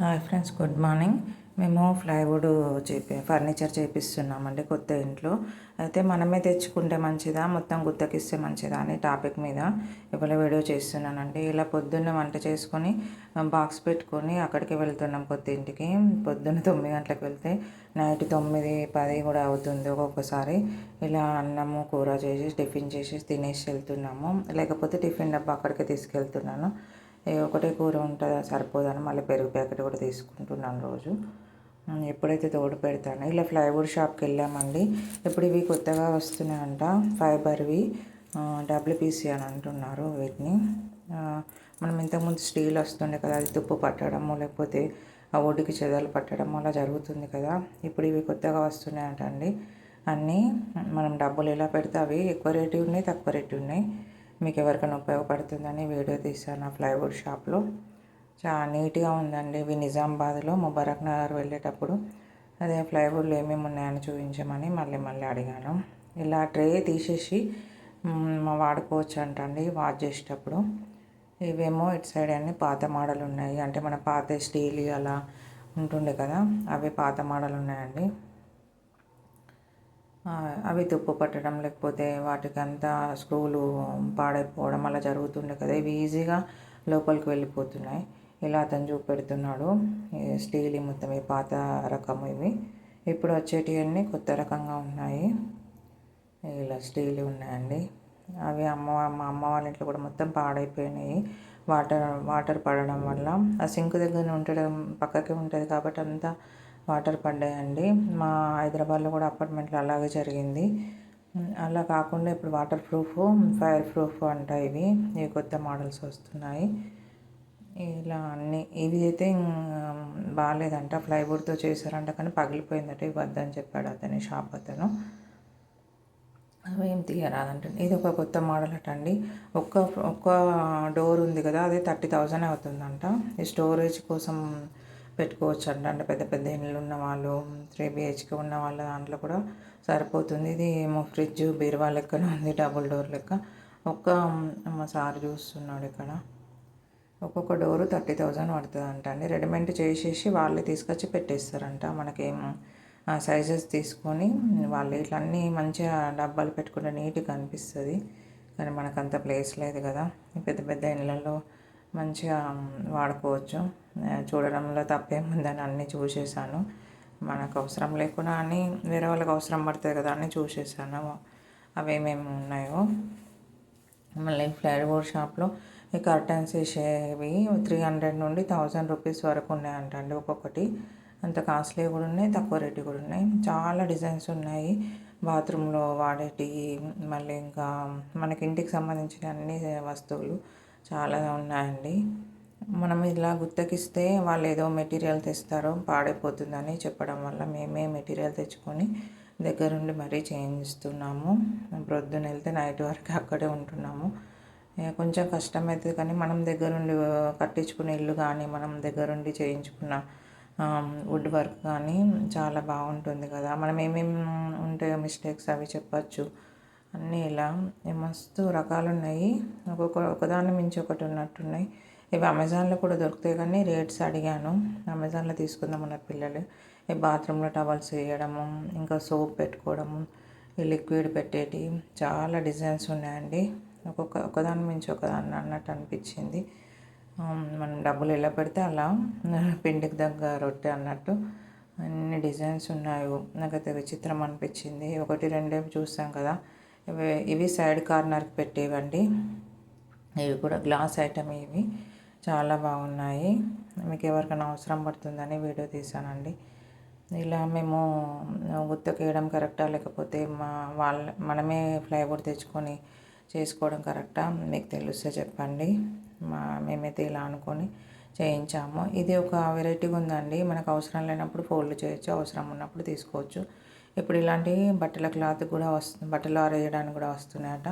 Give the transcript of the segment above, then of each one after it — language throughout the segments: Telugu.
Hi friends good morning. మేము ఫ్లైవుడ్ చేపి ఫర్నిచర్ చేపిస్తున్నామండి కొత్త ఇంట్లో. అయితే మనమే తెచ్చుకుంటే మంచిదా మొత్తం గుత్తకిస్తే మంచిదా అని టాపిక్ మీద ఇవాళ వీడియో చేస్తున్నానండి. ఇలా పొద్దున్న వంట చేసుకొని బాక్స్ పెట్టుకొని అక్కడికి వెళ్తున్నాం కొత్త ఇంటికి. పొద్దున్న తొమ్మిది గంటలకు వెళ్తే నైట్ తొమ్మిది పది కూడా అవుతుంది ఒక్కొక్కసారి. ఇలా అన్నము కూర చేసి టిఫిన్ చేసి తినేసి వెళ్తున్నాము. లేకపోతే టిఫిన్ డబ్బా అక్కడికి తీసుకెళ్తున్నాను. ఒకటే కూర ఉంటుందా? సరిపోదని మళ్ళీ పెరుగు ప్యాకెట్ కూడా తీసుకుంటున్నాను రోజు. ఎప్పుడైతే తోడు పెడతాను. ఇలా ఫ్లైవుడ్ షాప్కి వెళ్ళామండి. ఇప్పుడు ఇవి కొత్తగా వస్తున్నాయంట. ఫైబర్వి డబ్ల్యూపీసీ అని అంటున్నారు వీటిని. మనం ఇంతకుముందు స్టీల్ వస్తుండే కదా అది తుప్పు పట్టడము లేకపోతే ఆ ఒడ్డుకి చెదలు పట్టడం అలా జరుగుతుంది కదా. ఇప్పుడు ఇవి కొత్తగా వస్తున్నాయంటండి. అన్నీ మనం డబ్బులు ఎలా పెడితే అవి ఎక్కువ రేటు ఉన్నాయి తక్కువ రేటు ఉన్నాయి. మీకు ఎవరికైనా ఉపయోగపడుతుందని వీడియో తీశాను ఆ ప్లైవుడ్ షాప్లో. చాలా నీట్గా ఉందండి. ఇవి నిజామాబాద్లో ముబారక్ నగర్ వెళ్ళేటప్పుడు అదే ప్లైవుడ్లు ఏమేమి ఉన్నాయని చూపించమని మళ్ళీ మళ్ళీ అడిగాను. ఇలా ట్రే తీసేసి వాడుకోవచ్చు అంటండి వాష్ చేసేటప్పుడు. ఇవేమో ఇటు సైడ్ అన్ని పాత మోడల్ ఉన్నాయి అంటే మన పాత స్టీల్ అలా ఉంటుండే కదా అవి పాత మోడల్ ఉన్నాయండి అవి తుప్పు పట్టడం లేకపోతే వాటికి అంతా స్క్రూలు పాడైపోవడం అలా జరుగుతుండే కదా. ఇవి ఈజీగా లోపలికి వెళ్ళిపోతున్నాయి. ఇలా అతను చూపెడుతున్నాడు. స్టీల్ మొత్తం ఈ పాత రకం ఇవి. ఇప్పుడు వచ్చేటివన్నీ కొత్త రకంగా ఉన్నాయి. ఇలా స్టీల్ ఉన్నాయండి. అవి అమ్మ మా అమ్మ వాళ్ళ ఇంట్లో కూడా మొత్తం పాడైపోయినాయి. వాటర్ వాటర్ పడడం వల్ల. ఆ సింక్ దగ్గర ఉండడం పక్కకి ఉంటుంది కాబట్టి అంతా వాటర్ పడ్డాయండి. మా హైదరాబాద్లో కూడా అపార్ట్మెంట్లో అలాగే జరిగింది. అలా కాకుండా ఇప్పుడు వాటర్ ప్రూఫ్ ఫైర్ ప్రూఫ్ అంట ఇవి. ఇవి కొత్త మోడల్స్ వస్తున్నాయి. ఇలా అన్ని ఇవి అయితే బాగాలేదంట. ప్లైవుడ్తో చేశారంట కానీ పగిలిపోయిందట. ఇవి వద్దని చెప్పాడు అతని షాప్ అతను. అవేం తీయరాదంట. ఇది ఒక కొత్త మోడల్ అట అండి. ఒక్క ఒక్క డోర్ ఉంది కదా అది థర్టీ థౌజండ్ అవుతుందంట. ఈ స్టోరేజ్ కోసం పెట్టుకోవచ్చు అంట అంటే పెద్ద పెద్ద ఇళ్ళు ఉన్న వాళ్ళు త్రీ బిహెచ్కే ఉన్న వాళ్ళ దాంట్లో కూడా సరిపోతుంది. ఇది ఏమో ఫ్రిడ్జ్ బీరువా లెక్కన ఉంది డబుల్ డోర్ లెక్క. ఒక్క మా సార్ చూస్తున్నాడు ఇక్కడ. ఒక్కొక్క డోరు థర్టీ థౌజండ్ పడుతుంది అంట అండి. రెడీమేడ్ చేసేసి వాళ్ళే తీసుకొచ్చి పెట్టేస్తారంట. మనకేం సైజెస్ తీసుకొని వాళ్ళు ఇట్లా అన్నీ మంచిగా డబ్బాలు పెట్టుకుంటే నీట్గా అనిపిస్తుంది. కానీ మనకు అంత ప్లేస్ లేదు కదా. పెద్ద పెద్ద ఇళ్ళల్లో మంచిగా వాడుకోవచ్చు. చూడడంలో తప్పేముందని అన్నీ చూసేసాను మనకు అవసరం లేకుండా అని వేరే వాళ్ళకి అవసరం పడుతుంది కదా అని చూసేసాను అవేమేమి ఉన్నాయో. మళ్ళీ ఫ్లైర్ బోర్డ్ షాప్లో ఈ కర్టన్స్ వేసేవి త్రీ హండ్రెడ్ నుండి థౌజండ్ రూపీస్ వరకు ఉన్నాయంట అండి ఒక్కొక్కటి. అంత కాస్ట్లీ కూడా ఉన్నాయి తక్కువ రేటు కూడా ఉన్నాయి. చాలా డిజైన్స్ ఉన్నాయి. బాత్రూంలో వాడేటి మళ్ళీ ఇంకా మనకి ఇంటికి సంబంధించిన అన్ని వస్తువులు. చాలా ఉన్నాయండి. మనం ఇలా గుత్తకిస్తే వాళ్ళు ఏదో మెటీరియల్ తెస్తారో పాడైపోతుందని చెప్పడం వల్ల మేమే మెటీరియల్ తెచ్చుకొని దగ్గరుండి మరీ చేయిస్తున్నాము ప్రొద్దున వెళ్తే నైట్ వరకు అక్కడే ఉంటున్నాము. కొంచెం కష్టమవుతుంది కానీ మనం దగ్గరుండి కట్టించుకునే ఇల్లు కానీ మనం దగ్గరుండి చేయించుకున్న వుడ్ వర్క్ కానీ చాలా బాగుంటుంది కదా. మనం ఏమేమి ఉంటాయో మిస్టేక్స్ అవి చెప్పచ్చు. అన్నీ ఇలా మస్తు రకాలు ఉన్నాయి ఒక్కొక్క ఒకదాన్ని మించి ఒకటి ఉన్నట్టున్నాయి ఇవి అమెజాన్లో కూడా దొరుకుతాయి కానీ రేట్స్ అడిగాను. అమెజాన్లో తీసుకుందాం అన్న పిల్లలు. ఈ బాత్రూంలో టవల్స్ వేయడము ఇంకా సోప్ పెట్టుకోవడము ఈ లిక్విడ్ పెట్టేటి చాలా డిజైన్స్ ఉన్నాయండి. ఒక్కొక్క ఒకదాని మించి ఒకదాన్ని అన్నట్టు అనిపించింది. మనం డబ్బులు ఎలా పెడితే అలా పిండికి దగ్గర రొట్టె అన్నట్టు అన్ని డిజైన్స్ ఉన్నాయి. నాకైతే విచిత్రం అనిపించింది. ఒకటి రెండే చూసాం కదా. ఇవి సైడ్ కార్నర్కి పెట్టేవండి. ఇవి కూడా గ్లాస్ ఐటమ్ ఇవి. చాలా బాగున్నాయి. మీకు ఎవరికైనా అవసరం పడుతుందని వీడియో తీసానండి. ఇలా మేము గుత్తకేయడం కరెక్టా? లేకపోతే మా వాళ్ళ మనమే ఫ్లైవుడ్ తెచ్చుకొని చేసుకోవడం కరెక్టా? మీకు తెలిస్తే చెప్పండి. మా మేమైతే ఇలా అనుకొని చేయించాము. ఇది ఒక వెరైటీగా ఉందండి. మనకు అవసరం లేనప్పుడు ఫోల్డ్ చేయొచ్చు అవసరం ఉన్నప్పుడు తీసుకోవచ్చు. ఇప్పుడు ఇలాంటి బట్టల క్లాత్ కూడా వస్తుంది బట్టలు ఆరేయడానికి కూడా వస్తున్నాయట.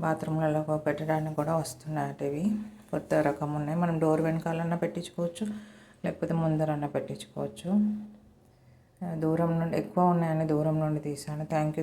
బాత్రూమ్లలో పెట్టడానికి కూడా వస్తున్నాయట ఇవి. కొత్త రకం ఉన్నాయి. మనం డోర్ వెనకాలన్నా పెట్టించుకోవచ్చు లేకపోతే ముందరన్నా పెట్టించుకోవచ్చు. దూరం నుండి ఎక్కువ ఉన్నాయని దూరం నుండి తీసాను థ్యాంక్ యూ